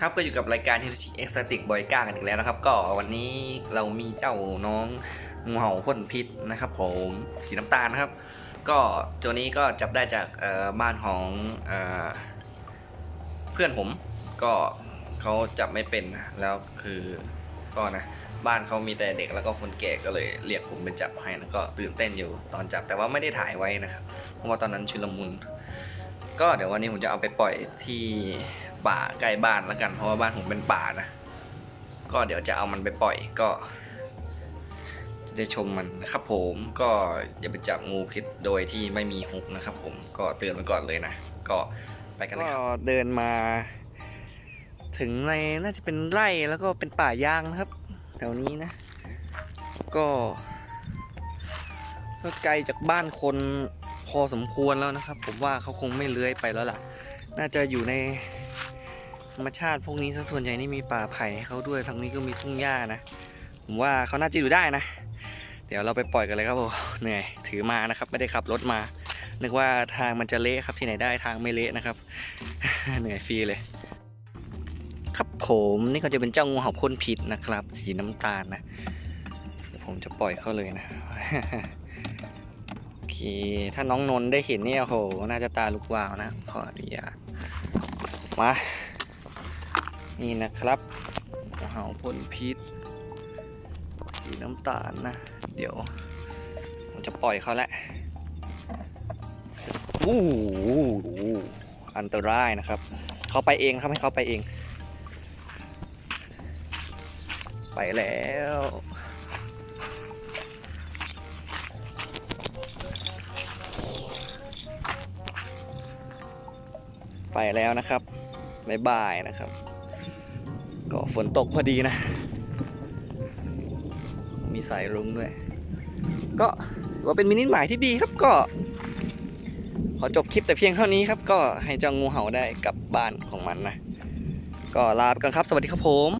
ครับก็อยู่กับรายการ h i ชิเอ็กซ์ติกบอยก้ากันอีกแล้วนะครับ ก็วันนี้เรามีเจ้าน้องงูเห่าพ่นพิษนะครับ ผมสีน้ำตาลนะครับ ก็ตัวนี้ก็จับได้จากบ้านของเอเพื่อนผมก็เขาจับไม่เป็นนะแล้วคือก็นะบ้านเขามีแต่เด็กแล้วก็คนแก่ก็เลยเรียกผมไปจับให้นะก็ตื่นเต้นอยู่ตอนจับแต่ว่าไม่ได้ถ่ายไว้นะครับเพราะว่าตอนนั้นชุลมุนก็เดี๋ยววันนี้ผมจะเอาไปปล่อยที่ ป่าใกล้บ้านแล้วกัน เพราะว่าบ้านผมเป็นป่านะ ก็เดี๋ยวจะเอามันไปปล่อยก็ จะได้ชมมันนะครับผมก็อย่าไปจับงูพิษโดยที่ไม่มีฮุกนะครับ ผมก็เตือนไว้ก่อนเลยนะ ก็ไปกันเลยก็เดินมา ถึงในน่าจะเป็นไร่แล้วก็เป็นป่ายางนะครับแถวนี้นะ ก็ก็ไกลจากบ้านคนพอสมควรแล้วนะครับ ผมว่าเขาคงไม่เลื้อยไปแล้วล่ะ น่าจะอยู่ใน รรมชาติพวกนี้ส่วนใหญ่นี่มีป่าไผ่ให้เขาด้วยทางนี้ก็มีทุ่งหญ้านะ ผมว่าเขาน่าจะอยู่ได้นะ เดี๋ยวเราไปปล่อยกันเลยครับผมเหนื่อยถือมานะครับ ไม่ได้ขับรถมา นึกว่าทางมันจะเละครับที่ไหนได้ทางไม่เละนะครับ เหนื่อยฟรีเลย ครับผมนี่ก็จะเป็นเจ้างูเห่าพ่นพิษนะครับ สีน้ำตาลนะเดี๋ยวผมจะปล่อยเขาเลยนะโอเคถ้าน้องนนท์ได้เห็นเนี่ยโอ้โหน่าจะตาลุกวาวนะขออนุญาตมา นี่นะครับเห่าพ่นพิษสีน้ำตาลนะ เดี๋ยวผมจะปล่อยเขาแล้วอู้หูอันตรายนะครับ เขาไปเองครับให้เขาไปเอง ไปแล้วไปแล้วนะครับ บ๊ายบายนะครับ ก็ฝนตกพอดีนะ มีสายรุ้งด้วย ก็ว่าเป็นมินิหมายที่ดีครับก็ ขอจบคลิปแต่เพียงเท่านี้ครับ ก็ให้เจ้างูเห่าได้กลับบ้านของมันนะ ก็ลาไปกันครับ สวัสดีครับผม